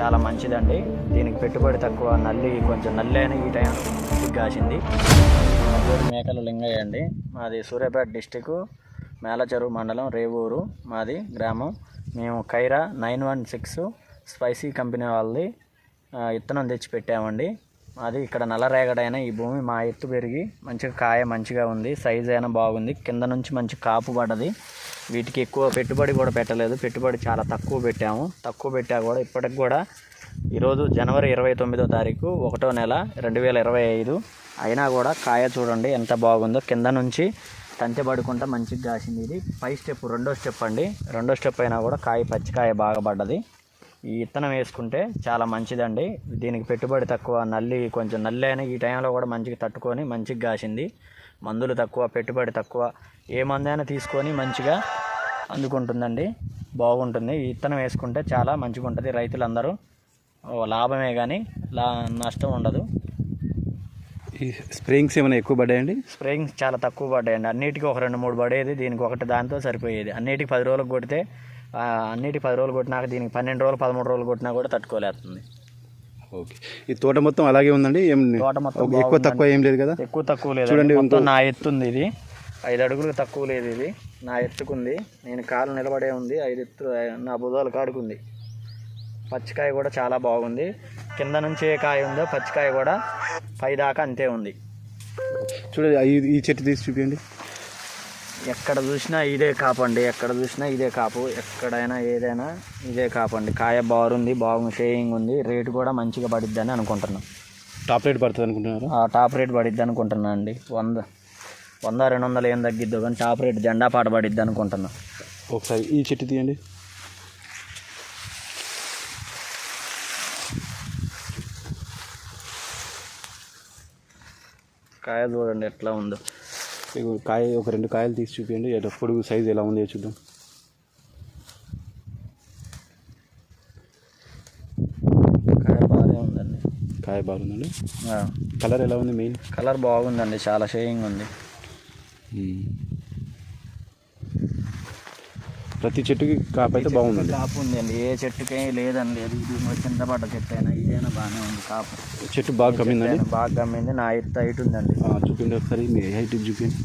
చాలా మంచిదండి. దీనికి పెట్టుబడి తక్కువ నల్లి కొంచెం నల్లి అయిన ఈ టైం కాసింది మేకలు మేకల లింగయ్య అండి. మాది సూర్యాపేట డిస్టిక్ మేలచెరువు మండలం రేవూరు. మాది గ్రామం. మేము Kiara nine one six spicy company వాళ్ళది. ఇత్తనం విత్తనం తెచ్చి పెట్టామండి. మాది ఇక్కడ నల్లరేగడైన ఈ భూమి మా ఎత్తు పెరిగి మంచిగా కాయ మంచిగా ఉంది సైజ్ అయినా బాగుంది. కింద నుంచి మంచి కాపు పడ్డది. వీటికి ఎక్కువ పెట్టుబడి కూడా పెట్టలేదు. పెట్టుబడి చాలా తక్కువ పెట్టాము. తక్కువ పెట్టా కూడా ఇప్పటికి కూడా ఈరోజు జనవరి ఇరవై తొమ్మిదో తారీఖు ఒకటో నెల రెండు వేల ఇరవై ఐదు. అయినా కూడా కాయ చూడండి ఎంత బాగుందో. కింద నుంచి తంతె పడుకుంటా మంచిగా కాసింది ఇది. పై స్టెప్ రెండో స్టెప్ అండి. రెండో స్టెప్ అయినా కూడా కాయ పచ్చికాయ బాగా పడ్డది. ఈ విత్తనం వేసుకుంటే చాలా మంచిదండి. దీనికి పెట్టుబడి తక్కువ నల్లి కొంచెం నల్లి అయినా ఈ టైంలో కూడా మంచిగా తట్టుకొని మంచిగా కాసింది. మందులు తక్కువ పెట్టుబడి తక్కువ ఏ మందైనా తీసుకొని మంచిగా అందుకుంటుందండి. బాగుంటుంది. విత్తనం వేసుకుంటే చాలా మంచిగా ఉంటుంది రైతులందరూ లాభమే కానీ లా నష్టం ఉండదు. ఈ స్ప్రేయింగ్స్ ఏమైనా ఎక్కువ పడ్డాయండి? స్ప్రేయింగ్స్ చాలా తక్కువ పడ్డాయండి. అన్నిటికీ ఒక రెండు మూడు పడేది దీనికి ఒకటి దాంతో సరిపోయేది. అన్నిటికి పది రోజులకు కొడితే అన్నిటికి పది రోజులు కొట్టినాక దీనికి పన్నెండు రోజులు పదమూడు రోజులు కొట్టినా కూడా తట్టుకోలేస్తుంది. ఓకే. ఈ తోట మొత్తం అలాగే ఉందండి? ఏం తోట మొత్తం ఎక్కువ తక్కువ ఏం లేదు కదా? ఎక్కువ తక్కువ లేదు చూడండి, మొత్తం నా ఎత్తు ఉంది ఇది. ఐదు అడుగులు తక్కువ లేదు ఇది. నా ఎత్తుకుంది నేను కాలు నిలబడే ఉంది. ఐదు ఎత్తు నా భుజాలు కాడుకుంది. పచ్చికాయ కూడా చాలా బాగుంది. కింద నుంచి ఏ కాయ ఉందో పచ్చికాయ కూడా పై దాకా అంతే ఉంది. చూడండి ఈ చెట్టు తీసి చూపించండి ఎక్కడ చూసినా ఇదే కాపండి ఎక్కడ చూసినా ఇదే కాపు. ఎక్కడైనా ఏదైనా ఇదే కాపండి కాయ బాగుంది బాగు షేయింగ్ ఉంది. రేటు కూడా మంచిగా పడిద్ది అని అనుకుంటున్నాను టాప్ రేట్ పడుతుంది అనుకుంటున్నారు? ఆ టాప్ రేట్ పడిద్ది అనుకుంటున్నా అండి. వంద వంద రెండు వందలు ఏం తగ్గిద్దు కానీ టాప్ రేట్ జెండా పాట పడిద్ది అనుకుంటున్నా. ఒకసారి ఈ చెట్టు తీయండి. కాయ చూడండి ఎట్లా ఉందో. కాయ ఒక రెండు కాయలు తీసి చూపించండి ఎట్లా పొడుగు సైజు ఎలా ఉంది చూద్దాం. కాయ బాగానే ఉందండి. కాయ బాగుందండి. కలర్ ఎలా ఉంది మెయిన్ కలర్ బాగుందండి చాలా షేయింగ్ ఉంది. ప్రతి చెట్టుకి కాపు అయితే బాగుందండి. కాపు ఉందండి. ఏ చెట్టుకే లేదని లేదు ఇది కింద పడ్డ చెట్టు అయినా ఇదైనా బాగానే ఉంది కాపు. చెట్టు బాగా కమ్మిందండి? బాగా గమ్మింది నా ఎత్తు హైట్ ఉందండి. ఆ, చూపించండి ఒకసారి. మీ హైట్ చూపించండి.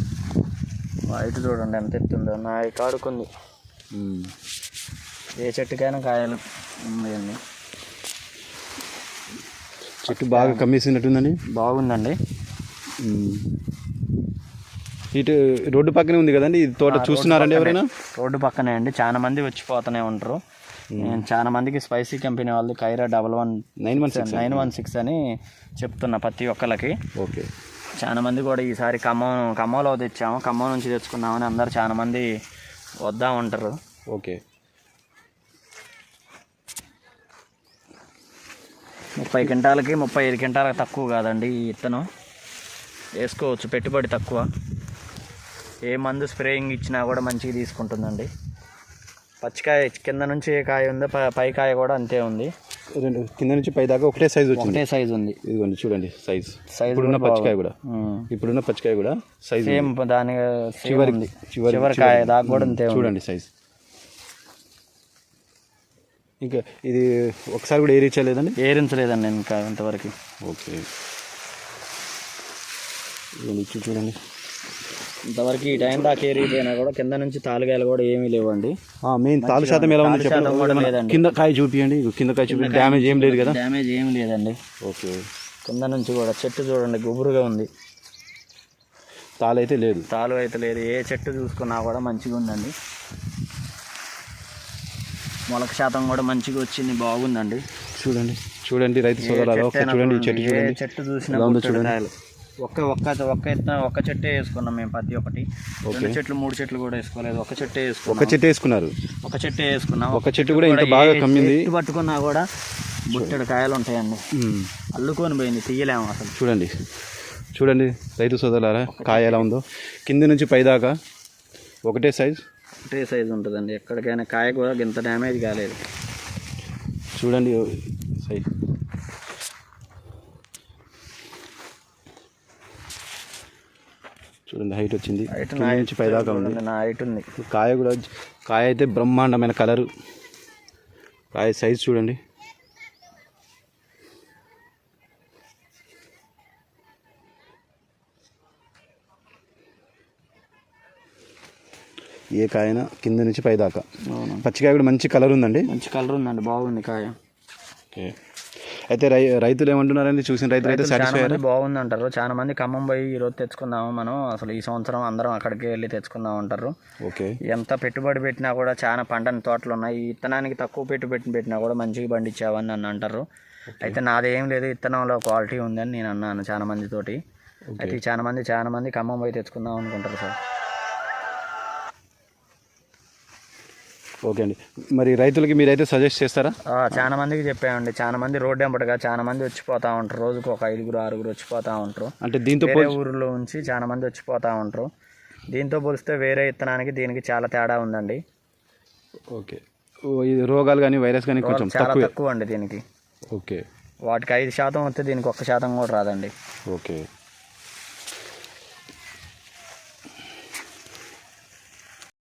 హైట్ చూడండి ఎంత ఎత్తుందో. నా కాడుకుంది ఉమ్. ఏ చెట్టుకైనా కాయలు ఉన్నాయండి. చెట్టు బాగా కమ్మేసినట్టుందండి? బాగుందండి. ఇటు రోడ్డు పక్కనే ఉంది కదండి ఇది తోట చూస్తున్నారండి ఎవరైనా? రోడ్డు పక్కనే అండి. చాలా మంది వచ్చిపోతూనే ఉంటారు. నేను చాలా మందికి స్పైసీ కంపెనీ వాళ్ళు Kiara double one nine one six nine one six అని చెప్తున్నా ప్రతి ఒక్కరికి ఓకే. చాలా మంది కూడా ఈసారి ఖమ్మం ఖమ్మంలో తెచ్చాము. ఖమ్మం నుంచి తెచ్చుకున్నామని అందరు చాలా మంది వద్దా ఉంటారు. ఓకే. ముప్పై క్వింటాలకి ముప్పై ఐదు క్వింటాలకి తక్కువ కాదండి ఈ విత్తనం. వేసుకోవచ్చు పెట్టుబడి తక్కువ. ఏ మందు స్ప్రేయింగ్ ఇచ్చినా కూడా మంచిగా తీసుకుంటుందండి. పచ్చికాయ కింద నుంచి ఏ కాయ ఉందో ప- కాయ కూడా అంతే ఉంది. రెండు కింద నుంచి పై దాకా ఒకటే సైజ్ వచ్చింది. ఒకటే సైజు ఉంది. ఇదిగోండి చూడండి సైజ్ సైజు ఇప్పుడున్న పచ్చికాయ కూడా. ఇప్పుడున్న పచ్చికాయ కూడా సైజ్ సేమ్ దాని చివరి చివరి కాయ దాకా కూడా అంతే చూడండి సైజ్ ఇంకా ఇది ఒకసారి కూడా ఏరించలేదండి? ఏరించలేదండి నేను ఇంకా ఇంతవరకు. ఓకే. చూడండి. ఇంతవరకు ఈ టైం దాకా ఏరిపోయినా కూడా కింద నుంచి తాలుగాయలు కూడా ఏమీ లేవండి. మెయిన్ తాలు శాతం ఎలా ఉంది చెప్పండి. కింద కాయ చూపియండి. కింద కాయ చూపించండి డ్యామేజ్ ఏం లేదు కదా? డ్యామేజ్ ఏమీ లేదండి. ఓకే. కింద నుంచి కూడా చెట్టు చూడండి గుబురుగా ఉంది. తాలు అయితే లేదు. తాలు అయితే లేదు. ఏ చెట్టు చూసుకున్నా కూడా మంచిగా ఉందండి. మొలక శాతం కూడా మంచిగా వచ్చింది బాగుందండి. చూడండి. చూడండి రైతు ఏ అయినా చూడండి చెట్టు ఏ చూడండి. చెట్టు చూసినా చూడండి. ఒక్క ఒక్క ఒక్క ఎత్తున ఒక్క చెట్టే వేసుకున్నాం మేము ప్రతి ఒక్కటి. రెండు చెట్లు మూడు చెట్లు కూడా వేసుకోలేదు. ఒక చెట్టే ఒక వేసుకున్నాం చెట్టు వేసుకున్నారు? ఒక చెట్టే వేసుకున్నాం. ఒక చెట్టు కూడా ఇంత బాగా కమ్మింది? చెట్టు పట్టుకున్నా కూడా బుట్టెడు కాయలు ఉంటాయండి. అల్లుకొని పోయింది తీయలేము అసలు. చూడండి. చూడండి రైతు సోదరులారా కాయ ఎలా ఉందో. కింది నుంచి పైదాకా ఒకటే సైజ్ ఒకటే సైజు ఉంటుందండి. ఎక్కడికైనా కాయ కూడా ఇంత డ్యామేజ్ కాలేదు. చూడండి చూడండి హైట్ వచ్చింది. హైట్ నుంచి పైదాకా ఉంది. నా హైట్ ఉంది. కాయ కూడా కాయ అయితే బ్రహ్మాండమైన కలరు. కాయ సైజ్ చూడండి. ఏ కాయన కింద నుంచి పైదాకా. పచ్చికాయ కూడా మంచి కలర్ ఉందండి. మంచి కలర్ ఉందండి బాగుంది కాయ. ఓకే. అయితే రై రైతులు ఏమంటున్నారండి? చూసిన రైతులు అయితే సాటిస్ఫై బాగుంది అంటారు చాలా మంది ఖమ్మం పోయి ఈ రోజు తెచ్చుకుందాము మనం. అసలు ఈ సంవత్సరం అందరం అక్కడికి వెళ్ళి తెచ్చుకుందాం అంటారు. ఓకే. ఎంత పెట్టుబడి పెట్టినా కూడా చాలా పంటని తోటలు ఉన్నాయి. ఈ విత్తనానికి తక్కువ పెట్టుబడి పెట్టినా కూడా మంచిగా పండించావని నన్ను అంటారు. అయితే నాదేం లేదు. విత్తనంలో క్వాలిటీ ఉందని నేను అన్నాను చాలా మందితోటి. అయితే చాలా మంది చాలా మంది ఖమ్మం పోయి తెచ్చుకుందాం అనుకుంటారు సార్. ఓకే అండి. మరి రైతులకి మీరైతే సజెస్ట్ చేస్తారా? చాలా మందికి చెప్పామండి. చాలా మంది రోడ్డు వెంబడిగా చాలా మంది వచ్చిపోతా ఉంటారు. రోజుకు ఒక ఐదుగురు ఆరుగురు వచ్చిపోతా ఉంటారు. అంటే దీంతో ఊరిలో ఉంచి చాలా మంది వచ్చిపోతా ఉంటారు. దీంతో పోలిస్తే వేరే విత్తనానికి దీనికి చాలా తేడా ఉందండి. ఓకే. రోగాలు కానీ వైరస్ కానీ కొంచెం చాలా తక్కువ అండి దీనికి. ఓకే. వాటికి ఐదు శాతం వస్తే దీనికి ఒక్క శాతం కూడా రాదండి. ఓకే.